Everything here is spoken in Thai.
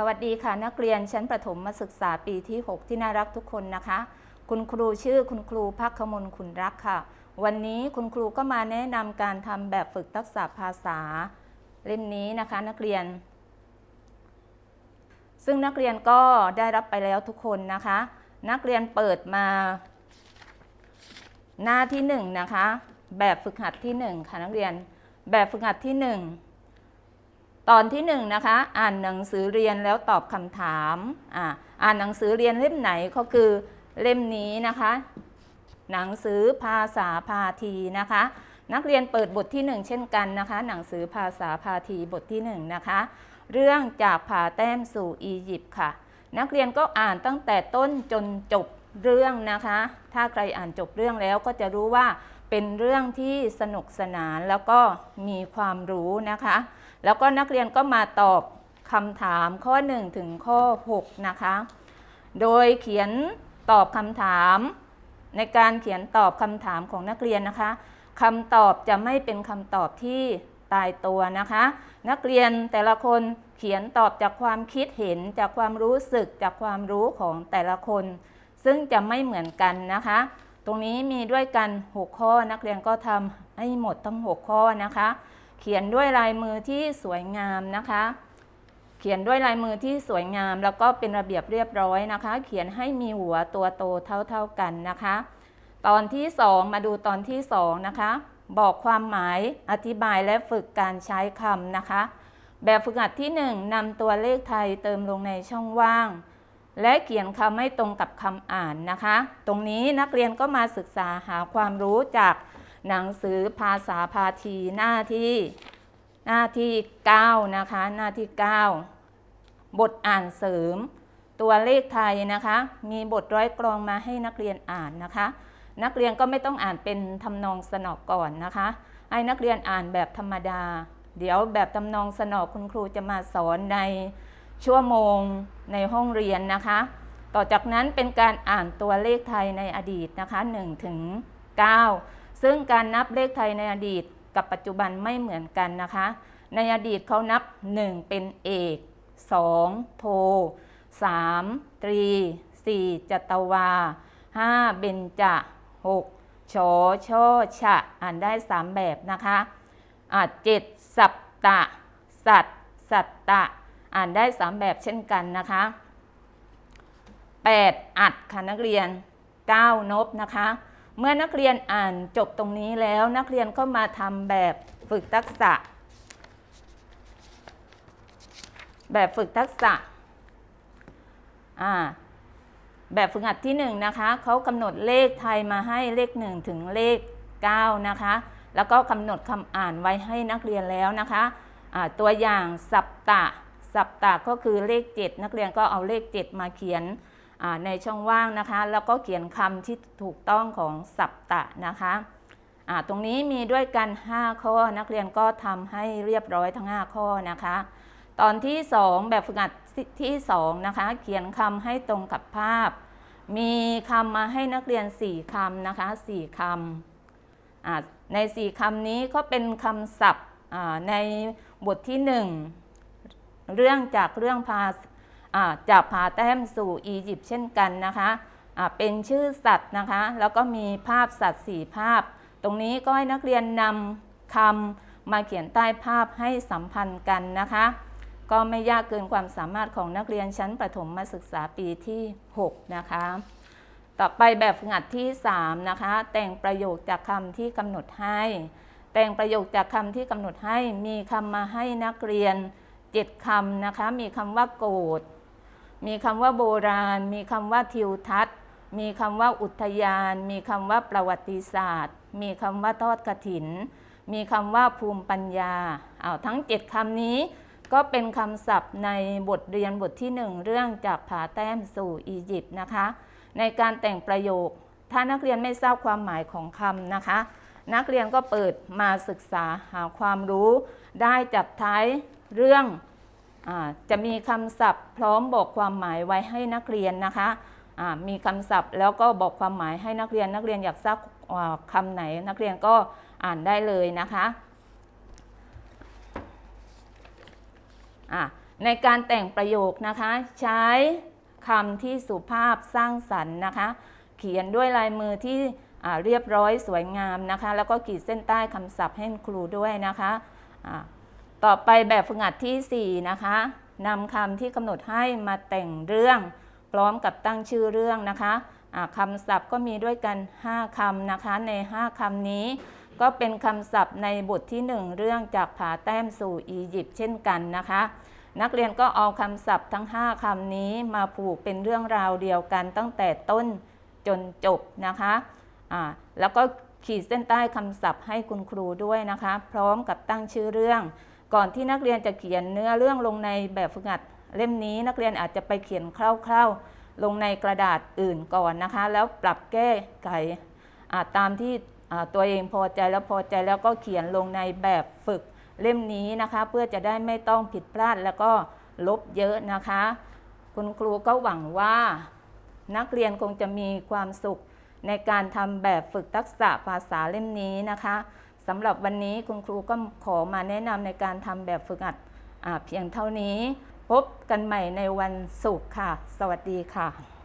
สวัสดีค่ะ นักเรียนชั้นประถมมาศึกษาปีที่ 6 ที่น่ารักทุกคนนะคะ คุณครูชื่อคุณครูพักขมลคุณรักค่ะ วันนี้คุณครูก็มาแนะนำการทำแบบฝึกทักษะภาษาเล่มนี้นะคะ นักเรียน ซึ่งนักเรียนก็ได้รับไปแล้วทุกคนนะคะ นักเรียนเปิดมา หน้าที่1นะคะ แบบฝึกหัดที่1ค่ะนักเรียน แบบฝึกหัดที่ 1 ตอนที่1นนะคะอ่านหนังสือเรียนแล้วตอบคำถามอ่าอ่านหนังสือเรียนเล่มไหนก็คือเล่มนี้นะคะ หนังสือภาษาพาทีนะคะ นักเรียนเปิดบทที่ 1 เช่นกันนะคะ หนังสือภาษาพาทีบทที่1นะคะ เรื่องจากผาแต้มสู่อียิปต์ค่ะ นักเรียนก็อ่านตั้งแต่ต้นจนจบเรื่องนะคะ ถ้าใครอ่านจบเรื่องแล้วก็จะรู้ว่าเป็นเรื่องที่สนุกสนานแล้วก็มีความรู้นะคะ แล้วก็นักเรียนก็มาตอบคำถามข้อ 1 ถึงข้อ 6 นะคะ โดยเขียนตอบคำถาม ในการเขียนตอบคำถามของนักเรียนนะคะคำตอบจะไม่เป็นคำตอบที่ตายตัวนะคะ นักเรียนแต่ละคนเขียนตอบจากความคิดเห็นจากความรู้สึกจากความรู้ของแต่ละคน ซึ่งจะไม่เหมือนกันนะคะ ตรงนี้มีด้วยกัน 6 ข้อนักเรียนก็ทำให้หมดทั้ง 6 ข้อนะคะ เขียนด้วยลายมือที่สวยงามนะคะ เขียนด้วยลายมือที่สวยงามแล้วก็เป็นระเบียบเรียบร้อยนะคะ เขียนให้มีหัวตัวโตเท่าๆกันนะคะ ตอนที่ 2 มาดูตอนที่2นะคะบอกความหมายอธิบายและฝึกการใช้คำนะคะ แบบฝึกหัดที่ 1นำตัวเลขไทยเติมลงในช่องว่าง และเขียนคำให้ตรงกับคำอ่านนะคะ ตรงนี้นักเรียนก็มาศึกษาหาความรู้จาก หนังสือภาษาพาทีหน้าที่หน้าที่ 9 นะคะ หน้าที่ 9 บทอ่านเสริม ตัวเลขไทยนะคะ มีบทร้อยกรองมาให้นักเรียนอ่านนะคะ นักเรียนก็ไม่ต้องอ่านเป็นทำนองสนอกก่อนนะคะ ให้นักเรียนอ่านแบบธรรมดา เดี๋ยวแบบทำนองสนอกคุณครูจะมาสอนในชั่วโมงในห้องเรียนนะคะ ต่อจากนั้นเป็นการอ่านตัวเลขไทยในอดีตนะคะ1ถึง9 ซึ่งการนับเลขไทยในอดีตกับปัจจุบันไม่เหมือนกันนะคะ ในอดีตเขานับ 1 เป็นเอก 2 โท 3 ตรี 4 จัตวา 5 เบญจ6ชอช่อชะ อ่านได้ 3 แบบนะคะอ่าเจ็ดสัปตะ สัตสัตตะ อ่านได้ 3 แบบเช่นกันนะคะ 8 อัดค่ะนักเรียน 9 นบนะคะ เมื่อนักเรียนอ่านจบตรงนี้แล้วนักเรียนก็มาทำแบบฝึกทักษะ แบบฝึกทักษะอ่าแบบฝึกหัดที่1นงนะคะเขากำหนดเลขไทยมาให้เลข 1 ถึงเลข 9 นะคะ แล้วก็กำหนดคำอ่านไว้ให้นักเรียนแล้วนะคะะตัวอย่างสัปตะ สัปตะก็คือเลข 7 นักเรียนก็เอาเลข 7 มาเขียน ในช่องว่างนะคะ แล้วก็เขียนคำที่ถูกต้องของสัปตะนะคะตรงนี้มีด้วยกัน 5 ข้อนักเรียนก็ทำให้เรียบร้อยทั้ง 5 ข้อนะคะ ตอนที่ 2 แบบฝึกหัดที่ 2 นะคะ เขียนคำให้ตรงกับภาพ มีคำมาให้นักเรียน 4คำนะคะ 4คำใน 4คำนี้ก็เป็นคำศัพท์ในบทที่ 1 เรื่องจากเรื่องพาจา กผาแต้มสู่อียิปต์เช่นกันนะคะเป็นชื่อสัตว์นะคะ แล้วก็มีภาพสัตว์4ภาพ ตรงนี้ก็ให้นักเรียนนำคำมาเขียนใต้ภาพให้สัมพันธ์กันนะคะ ก็ไม่ยากเกินความสามารถของนักเรียนชั้นประถมมาศึกษาปีที่ 6 นะคะ ต่อไปแบบฝึกหัดที่ 3 นะคะ แต่งประโยคจากคำที่กำหนดให้ แต่งประโยคจากคำที่กำหนดให้มีคำมาให้นักเรียน 7คำนะคะ มีคำว่าโกรธ มีคำว่าโบราณ มีคำว่าทิวทัศน์ มีคำว่าอุทยาน มีคำว่าประวัติศาสตร์ มีคำว่าทอดกระถิน มีคำว่าภูมิปัญญาเอาทั้ง7คำนี้ก็เป็นคำศัพท์ในบทเรียนบทที่1เรื่องจากผาแต้มสู่อียิปต์นะคะ ในการแต่งประโยค ถ้านักเรียนไม่ทราบความหมายของคำนะคะ นักเรียนก็เปิดมาศึกษาหาความรู้ ได้จับท้ายเรื่อง จะมีคำศัพท์พร้อมบอกความหมายไว้ให้นักเรียนนะคะมีคำศัพท์แล้วก็บอกความหมายให้นักเรียนนักเรียนอยากทราบคำไหน นักเรียนก็อ่านได้เลยนะคะในการแต่งประโยคนะคะ ใช้คำที่สุภาพสร้างสรรค์นะคะ เขียนด้วยลายมือที่เรียบร้อยสวยงามนะคะ แล้วก็ขีดเส้นใต้คำศัพท์ให้ครูด้วยนะคะ ต่อไปแบบฝึกหัดที่ 4 นะคะนำคำที่กำหนดให้มาแต่งเรื่อง พร้อมกับตั้งชื่อเรื่องนะคะคำศัพท์ก็มีด้วยกัน 5คำนะคะใน 5คำนี้ ก็เป็นคำศัพท์ในบทที่ 1 เรื่องจากผาแต้มสู่อียิปต์เช่นกันนะคะ นักเรียนก็เอาคำศัพท์ทั้ง 5คำนี้มาผูกเป็นเรื่องราวเดียวกันตั้งแต่ต้นจนจบนะคะอ่าแล้วก็ขีดเส้นใต้คำศัพท์ให้คุณครูด้วยนะคะ พร้อมกับตั้งชื่อเรื่อง ก่อนที่นักเรียนจะเขียนเนื้อเรื่องลงในแบบฝึกหัดเล่มนี้นักเรียนอาจจะไปเขียนคร่าวๆ ลงในกระดาษอื่นก่อนนะคะ แล้วปรับแก้ไขตามที่ตัวเองพอใจแล้วพอใจแล้วก็เขียนลงในแบบฝึกเล่มนี้นะคะ เพื่อจะได้ไม่ต้องผิดพลาดแล้วก็ลบเยอะนะคะ คุณครูก็หวังว่า นักเรียนคงจะมีความสุขในการทำแบบฝึกทักษะภาษาเล่มนี้นะคะ สำหรับวันนี้คุณครูก็ขอมาแนะนำในการทำแบบฝึกหัดเพียงเท่านี้ พบกันใหม่ในวันศุกร์ค่ะ สวัสดีค่ะ